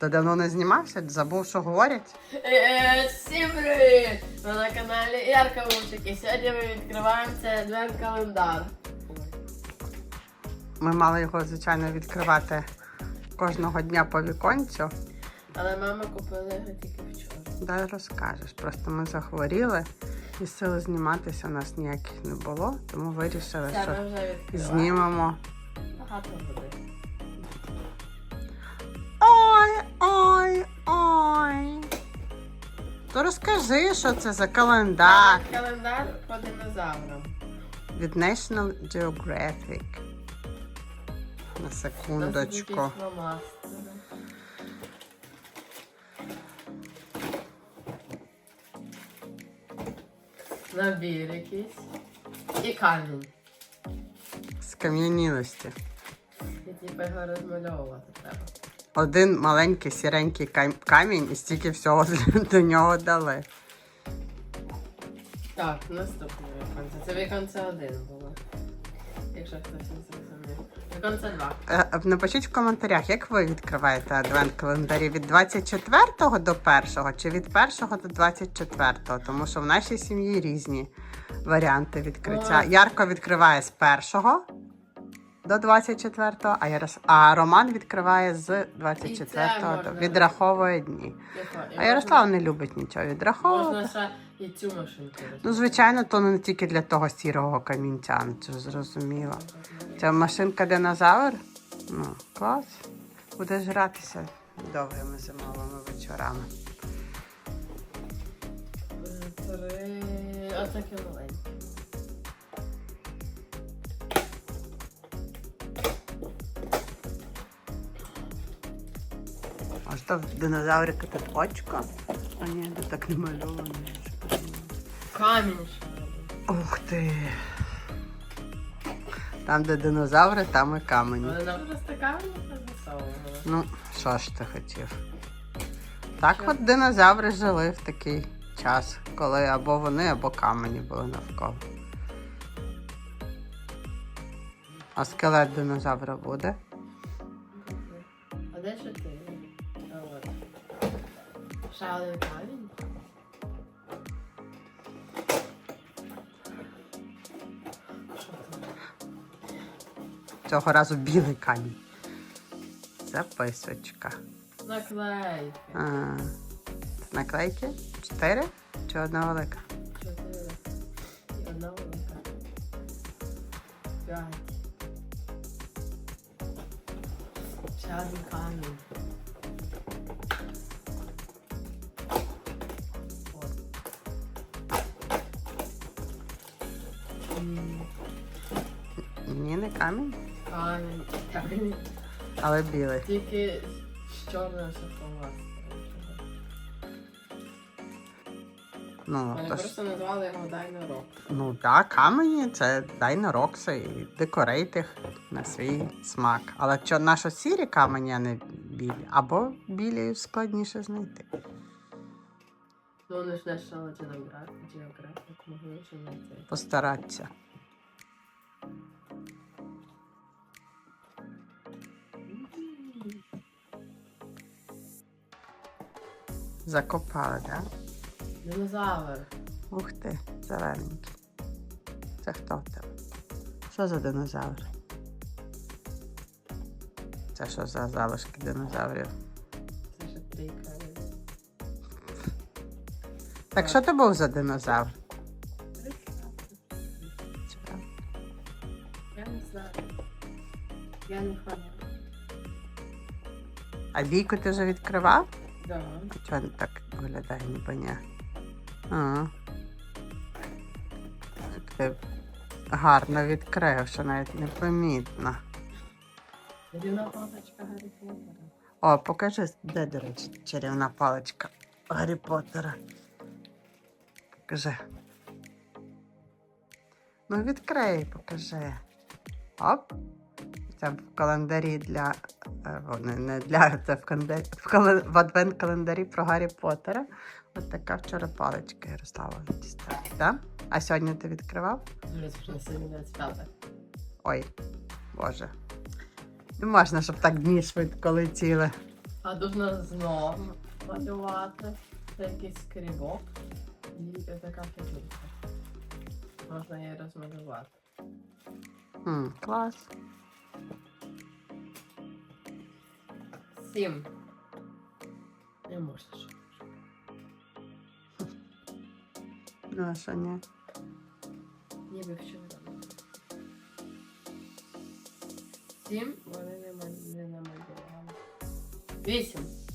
Ти давно не знімався? Забув, що говорять? Всім привіт! Ви на каналі Ярка. І сьогодні ми відкриваємо цей адвент календар. Ми мали його, звичайно, відкривати кожного дня по віконцю. Але мама купила його тільки вчора. Дай розкажеш. Просто ми захворіли і сили зніматися у нас ніяких не було, тому вирішили, Це що знімемо. Багато буде. Розкажи, що це за календар Календар по динозаврам. від National Geographic. На секундочку. Набір якийсь. І камінь. Скам'янілості. І типу його розмальовувати треба. Один маленький сіренький камінь і стільки всього до нього дали. Так, наступне віконце. Це віконце один було. Якщо хтось не зрозумів. Віконце два. Е, Напишіть в коментарях, як ви відкриваєте адвент календарі від 24 до 1 чи від 1 до 24, тому що в нашій сім'ї різні варіанти відкриття. Ярко відкриває з 1 до 24, а, Ярос... а Роман відкриває з 24 І це до відраховує дні. Яка? А Ярослав не любить нічого відраховувати. Можна ще і цю машинку. Ну, звичайно, то не тільки для того сірого камінця, ну, це зрозуміло. Ця машинка динозавр? Ну, клас. Будеш гратися довгими зимовими вечорами. Три. Отаке маленьке. Що в динозаврика тут очко? А ні, тут так не мальовано. Камінь. Ух ти. Там, де динозаври, там і камені. Але нам просто камінь позасовували. Ну, що ж ти хотів? Так от динозаври жили в такий час, коли або вони, або камені були навколо. А скелет динозавра буде? А де ще ти? Ще один камінь. Цього разу білий камінь. Записочка. Наклейки. А, наклейки? Чотири? Чи одна велика? Чотири. І одна велика. П'ять. Ще один камінь. Не камінь, Камінь. Камінь. але білий. Тільки з чорним шоколадом. Ну, Вони то ж, просто назвали його Дайнорок. ну так, камені це дайнорокси і декорейт їх на свій смак. Але що наші сірі камені, а не білі? Або білі складніше знайти. Ну, вони ж National Geographic, Geographic могли ще знайти. Постаратися. Закопали, так? Да? Динозавр. Ух ти, зелененький. Це хто тебе? Що за динозавр? Це що за залишки динозаврів? Це ще трійка. Так що це був за динозавр? Я не знаю. Я не пам'ятаю. А бійку ти вже відкривав? Да. А чого він так виглядає непонятно? Ага. Так ти гарно відкрив, що навіть непомітно. Рівна паличка Гаррі Поттера. О, покажи, де, до речі, чарівна паличка Гаррі Поттера. Покажи. Ну, відкрий, покажи. Оп. Це в календарі для. е, о, Не, не для, це в, календарі, в, кален, в адвент-календарі про Гаррі Поттера. От така вчора паличка Ярослава дістала. Да? А сьогодні ти відкривав? Дуже смішно, сьогодні 25. Ой, Боже. Не можна, щоб так дні швидко летіли. А нас знову малювати. Це якийсь скрібок і така фігурка. Можна її розмалювати. М, клас. Сім. Не можна що. Наша, ні? Ніби вчора. Сім вони не намалювали. Вісім.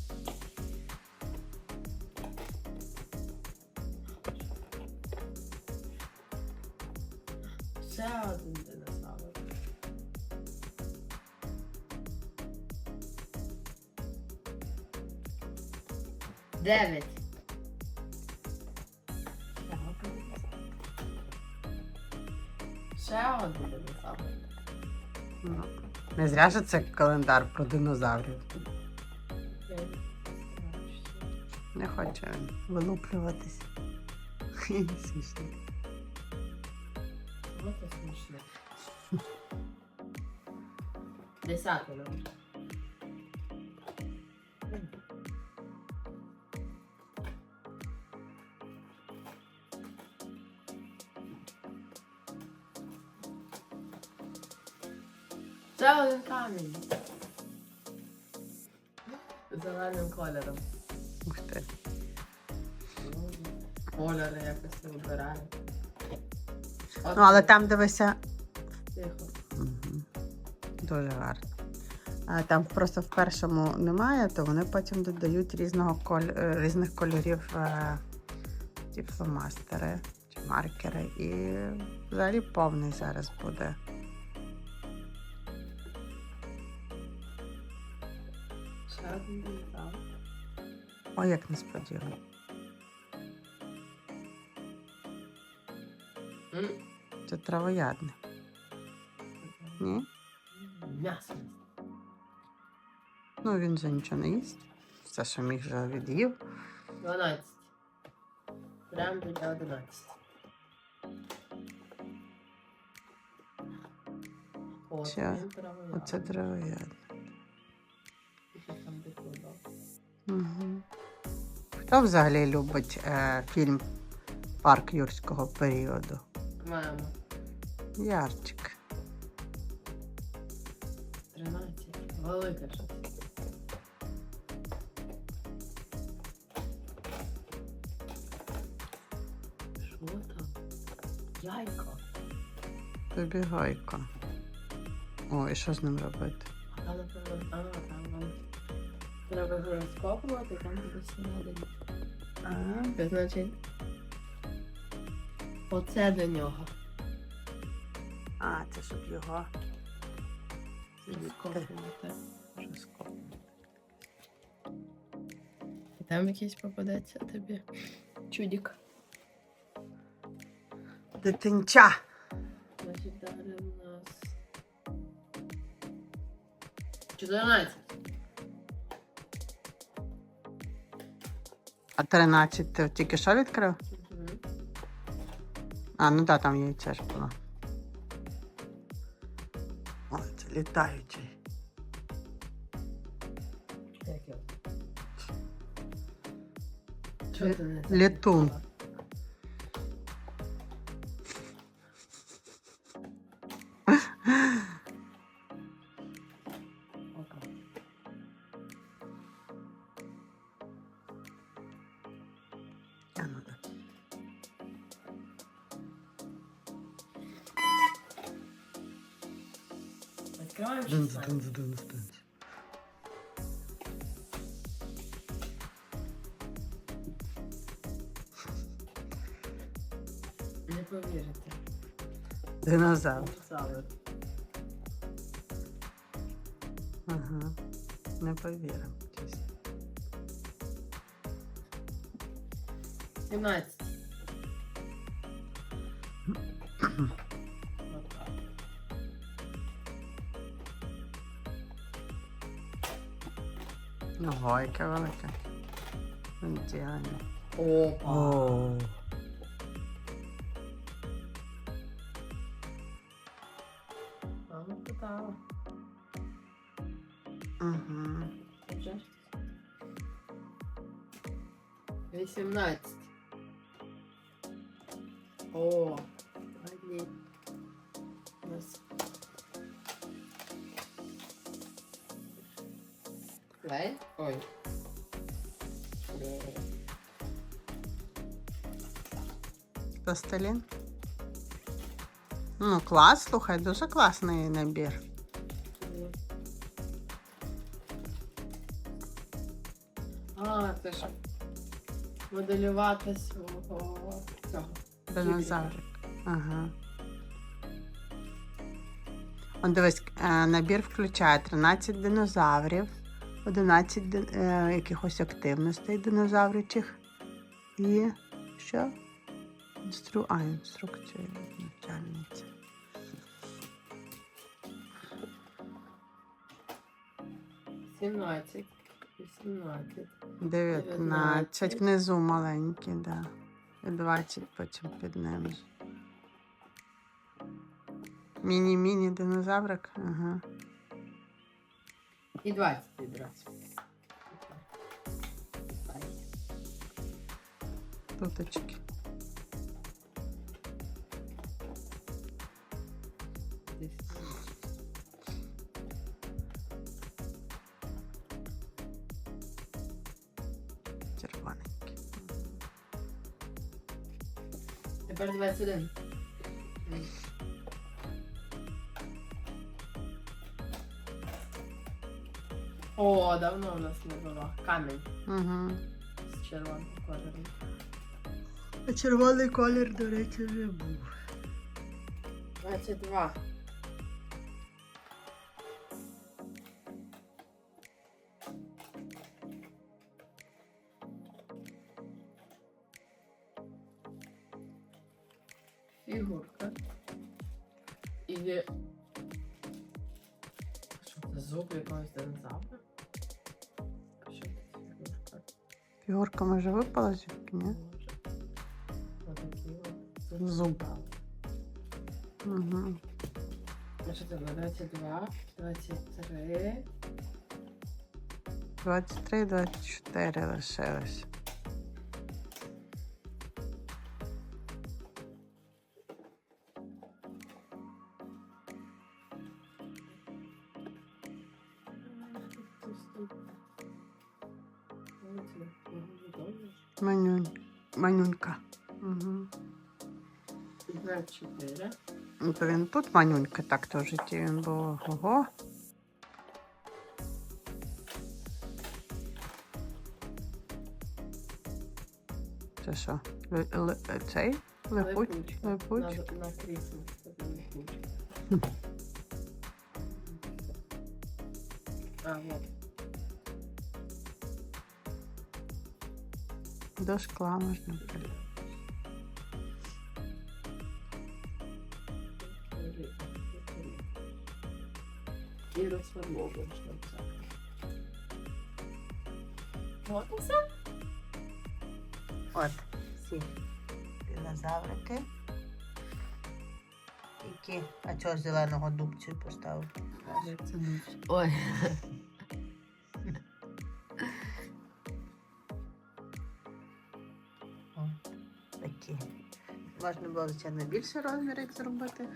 Дев'ять. Ще один динозавр. Не зря ж це календар про динозаврів. Не хоче він вилуплюватись. Смішно. Ну, смішно. Десятий номер. Це один камінь. Зеленим кольором. Ух ти. Кольори якось не вибираю. Ну, але там дивися. Тихо. Мгм. Дуже гарно. А там просто в першому немає, то вони потім додають різного коль... е, різних кольорів е... ті фломастери чи маркери. І взагалі повний зараз буде. Ой, як несподівано. Це травоядне. Ні? М'ясо. Ну він же нічого не їсть. Все, що міг вже від'їв. 12. Прям біля 11. От, Ще. Оце травоядне. Хто взагалі любить е, фільм Парк юрського періоду? Мама. Ярчик. 13. Велике щось. Що там? Яйко. Тобі гайка. О, і що з ним робити? А там, напевно, а, треба його розкопувати, там буде всередині. А, Це значить. Оце до нього. а це щоб його Розкопувати. розкопати. І там якийсь попадеться тобі. Чудік. Дитинча. Значить, далі у нас. 14. А 13 ти тільки що відкрив? А, ну так, там яйця ж було. О, це літаючий. Літун. Відкриваємо Дунц, 16. дунц, дунц, дунц. Не повірите. Динозавр. Динозавр. Ага. Не повірив. чесно. 17. Гойка велика. Ну, ідеально. Опа. О. Мама питала. Угу. Вже? 18. О. Пластилін. Ну, клас, слухай, дуже класний набір. А, це ж моделювати свого цього. Динозаврик. Ага. Он дивись, е, набір включає 13 динозаврів, 11 ди- е, якихось активностей динозавричих. І що? Інстру... А, інструкція навчальниця. Сімнадцять. Вісімнадцять. 19. Внизу маленькі, да. І 20 потім під ним. ж. Міні-міні динозаврик. Ага. І двадцять відразу. Туточки. Тепер 21. О, давно у нас не було. Камінь Угу. з червоним кольором. А червоний колір, до речі, вже був. 22. І... Що це зуб якогось динозавра? Що це фігурка? Фігурка може випала звідки, ні? Може. Отакі от. Зуб. Угу. Ну, що це було? 22, 23. 23, 24 лишилось. Манюнь. Манюнька. Угу. 24. Ну, то він тут манюнька, так він був. Ого. Це що? Ли- Цей? Липучка. Липуч? На, на крісло. А, вот. До шкла можна. приліпити. І розфарбовуєш на це. От і все. От всі динозаврики. Які. А чого зеленого дубцю поставив? Ой. Можна було, звичайно, більше розмір їх зробити,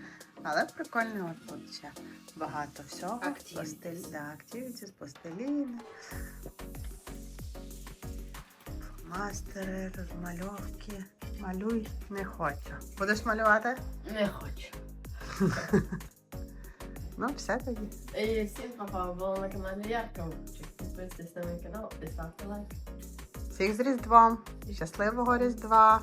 але прикольно от тут ще багато всього. Да, activities, пластиліни, мастери, розмальовки. Малюй не хочу. Будеш малювати? Не хочу. Ну, все тоді. І всім папа, було на каналі Вовчик. Підписуйтесь на мій канал і ставте лайк. Всіх з Різдвом! Щасливого Різдва!